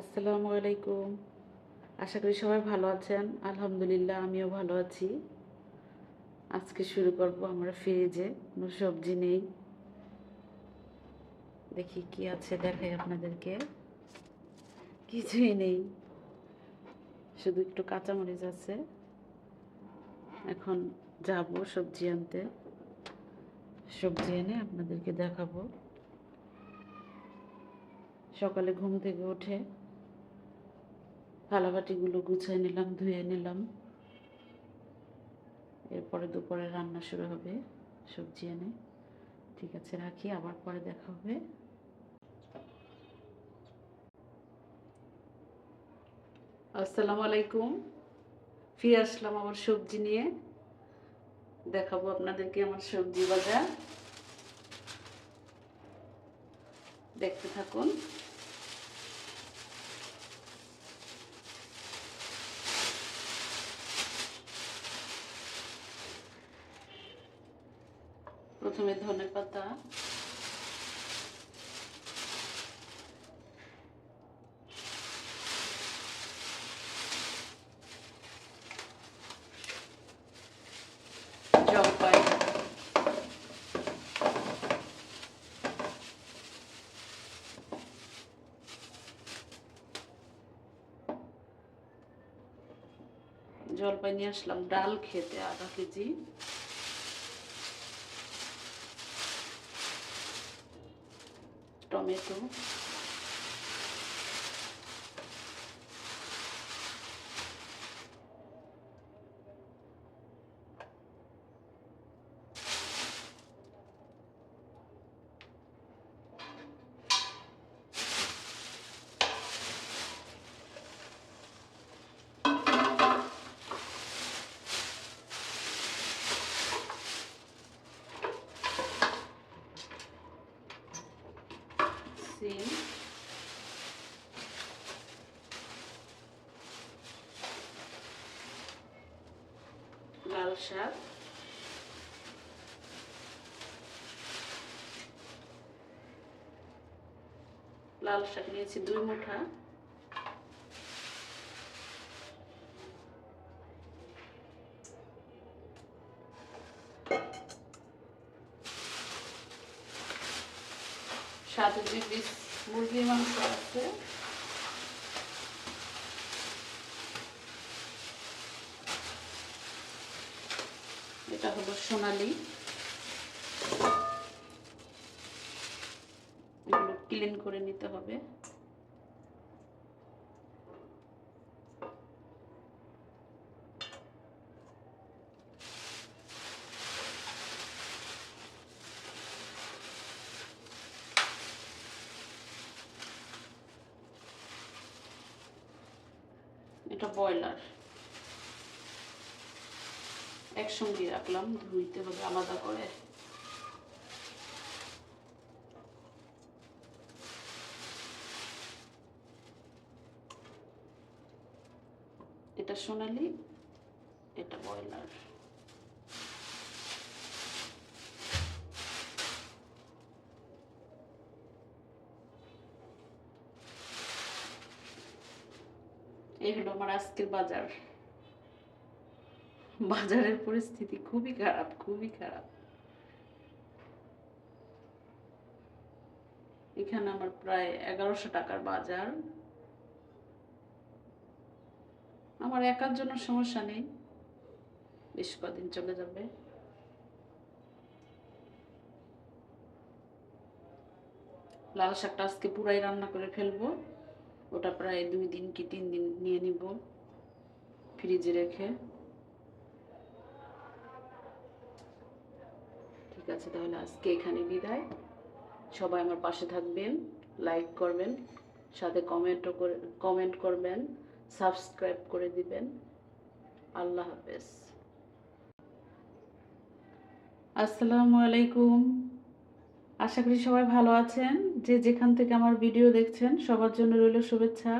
আসসালামু আলাইকুম। আশা করি সবাই ভালো আছেন। আলহামদুলিল্লাহ, আমিও ভালো আছি। আজকে শুরু করব আমরা ফ্রিজে। কোনো সবজি নেই। দেখি কি আছে দেখাই আপনাদেরকে। কিছুই নেই। শুধু একটু কাঁচামরিচ আছে। এখন যাব সবজি আনতে। সবজি এনে আপনাদেরকে দেখাবো। সকালে ঘুম থেকে উঠে থালাবাটিগুলো গুছিয়ে নিলাম, ধুয়ে নিলাম। এরপরে দুপুরে রান্না শুরু হবে, সবজি এনে। ঠিক আছে, রাখি, আবার পরে দেখা হবে। আসসালামু আলাইকুম। ফিরে আসলাম আমার সবজি নিয়ে। দেখাবো আপনাদেরকে আমার সবজি বাজার। দেখতে থাকুন। প্রথমে ধনে পাতা জলপাই জলপাই নিয়ে আসলাম ডাল খেতে আধা কেজি টমেটো সিম লাল শাক লাল শাক নিয়েছি দুই মুঠা। সাথে দুই পিস মুরগির মাংস আছে। এটা হলো সোনালি। ক্লিন করে নিতে হবে। এটা ব্রয়লার একসঙ্গে রাখলাম ধুইতে হবে আলাদা করে। এটা সোনালি এটা ব্রয়লার এই হলো আমার আজকের বাজার। বাজারের পরিস্থিতি খুবই খারাপ খুবই খারাপ। এখানে আমার প্রায় এগারোশো টাকার বাজার। আমার একার জন্য সমস্যা নেই। বেশ কদিন চলে যাবে। লাল শাকটা আজকে পুরাই রান্না করে ফেলব। ওটা প্রায় দুই দিন কি তিন দিন নিয়ে নিব ফ্রিজে রেখে। ঠিক আছে, তাহলে আজকে এখানে বিদায়। সবাই আমার পাশে থাকবেন, লাইক করবেন, সাথে কমেন্টও করে কমেন্ট করবেন, সাবস্ক্রাইব করে দিবেন। আল্লাহ হাফেজ। আসসালামু আলাইকুম। আশা করি সবাই ভালো আছেন। যে যেখান থেকে আমার ভিডিও দেখছেন, সবার জন্য রইল শুভেচ্ছা।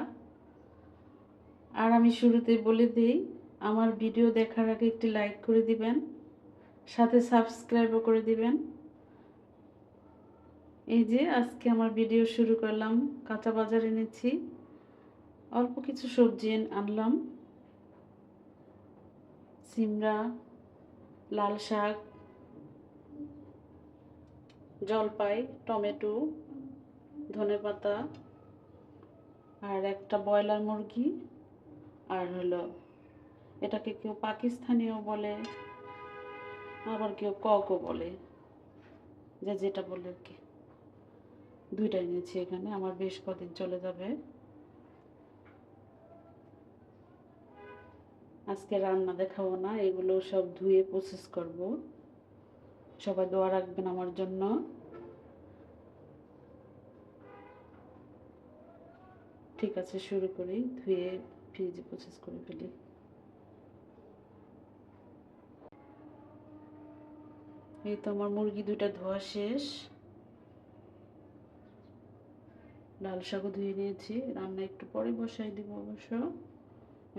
আর আমি শুরুতেই বলে দিই, আমার ভিডিও দেখার আগে একটি লাইক করে দিবেন, সাথে সাবস্ক্রাইবও করে দিবেন। এই যে আজকে আমার ভিডিও শুরু করলাম, কাঁচা বাজার এনেছি। অল্প কিছু সবজি আনলাম। সিমড়া লাল শাক জলপাই, টমেটো, ধনেপাতা আর একটা ব্রয়লার মুরগি আর হলো এটাকে কেউ পাকিস্তানিও বলে, আবার কেউ ককও বলে, যে যেটা বলে আর কি। দুইটাই নিয়েছি এখানে, আমার বেশ কদিন চলে যাবে। আজকে রান্না দেখাবো না, এগুলো সব ধুয়ে প্রসেস করব। সবাই দোয়া রাখবেন আমার জন্য। ঠিক আছে, শুরু করি। ধুয়ে ফ্রিজে প্রসেস করে ফেলি। এই তো আমার মুরগি দুইটা ধোয়া শেষ। লাল শাকও ধুয়ে নিয়েছি। রান্না একটু পরে বসাই দিব অবশ্য।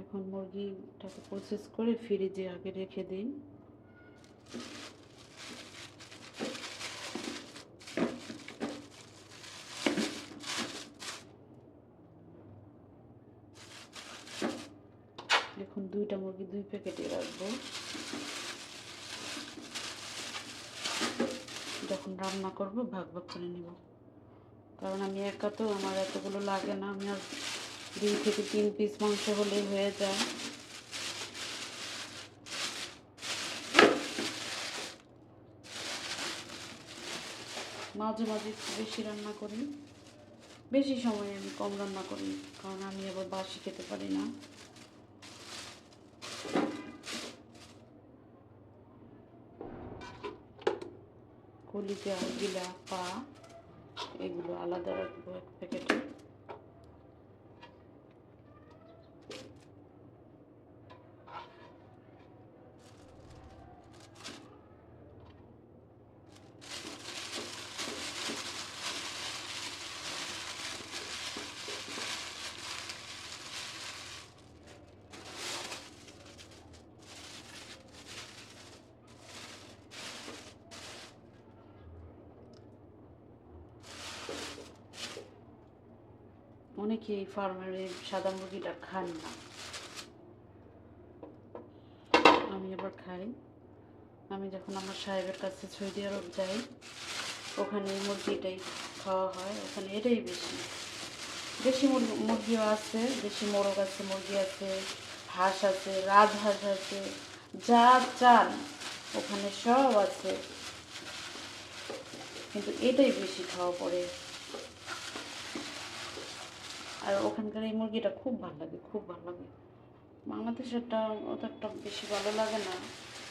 এখন মুরগিটাকে প্রসেস করে ফ্রিজে আগে রেখে দিই এখন দুইটা মুরগি দুই প্যাকেটে রাখব। যখন রান্না করব, ভাগ ভাগ করে নিব। কারণ আমি একা তো, আমার এতগুলো লাগে না, আমি আর দুই থেকে তিন পিস মাংস হলেই হয়ে যায়। মাঝে মাঝে একটু বেশি রান্না করি। বেশি সময় আমি কম রান্না করি, কারণ আমি আবার বাসি খেতে পারি না। কলিজা গিলা পা এগুলো আলাদা রাখব এক প্যাকেটে। অনেকে এই ফার্মের এই সাদা মুরগিটা খান না? আমি আবার খাই। আমি যখন আমার সাহেবের কাছে সৌদি আরব যাই, ওখানে এই মুরগিটাই খাওয়া হয়। ওখানে এটাই বেশি। দেশি মুরগি মুরগিও আছে দেশি মোরগ আছে, মুরগি আছে, হাঁস আছে, রাজহাঁস আছে, যা চান ওখানে সব আছে। কিন্তু এটাই বেশি খাওয়া পড়ে। আর ওখানকার এই মুরগিটা খুব ভালো লাগে, খুব ভালো লাগে। বাংলাদেশেরটা অত একটা বেশি ভালো লাগে না।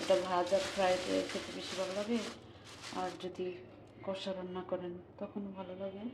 এটা ভাজা ফ্রাই খেতে বেশি ভালো লাগে। আর যদি কষা রান্না করেন তখন ভালো লাগে।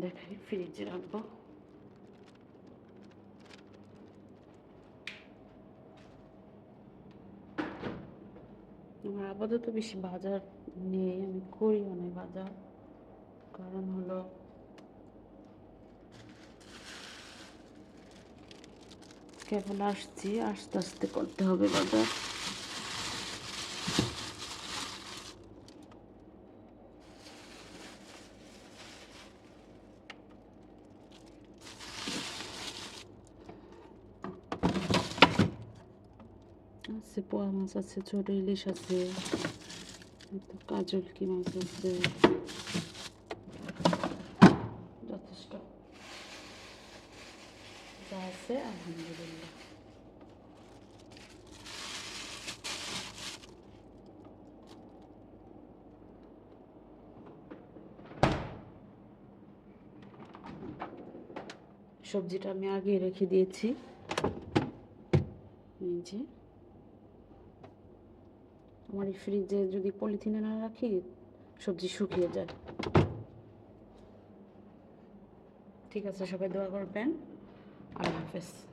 দেখাই, ফ্রিজে রাখব। আমার আপাতত বেশি বাজার নেই, আমি করি না বাজার। কারণ হলো কেবল আসছি, আস্তে আস্তে করতে হবে বাজার আছে পোয়া মাছ আছে, ছোট ইলিশ আছে, তো কাজলকি মাছ আছে। যথেষ্ট। যা আছে, আলহামদুলিল্লাহ। সবজিটা আমি আগে রেখে দিয়েছি। যে। আমার এই ফ্রিজে যদি পলিথিনে না রাখি, সবজি শুকিয়ে যায়। ঠিক আছে, সবাই দোয়া করবেন। আল্লাহ হাফেজ।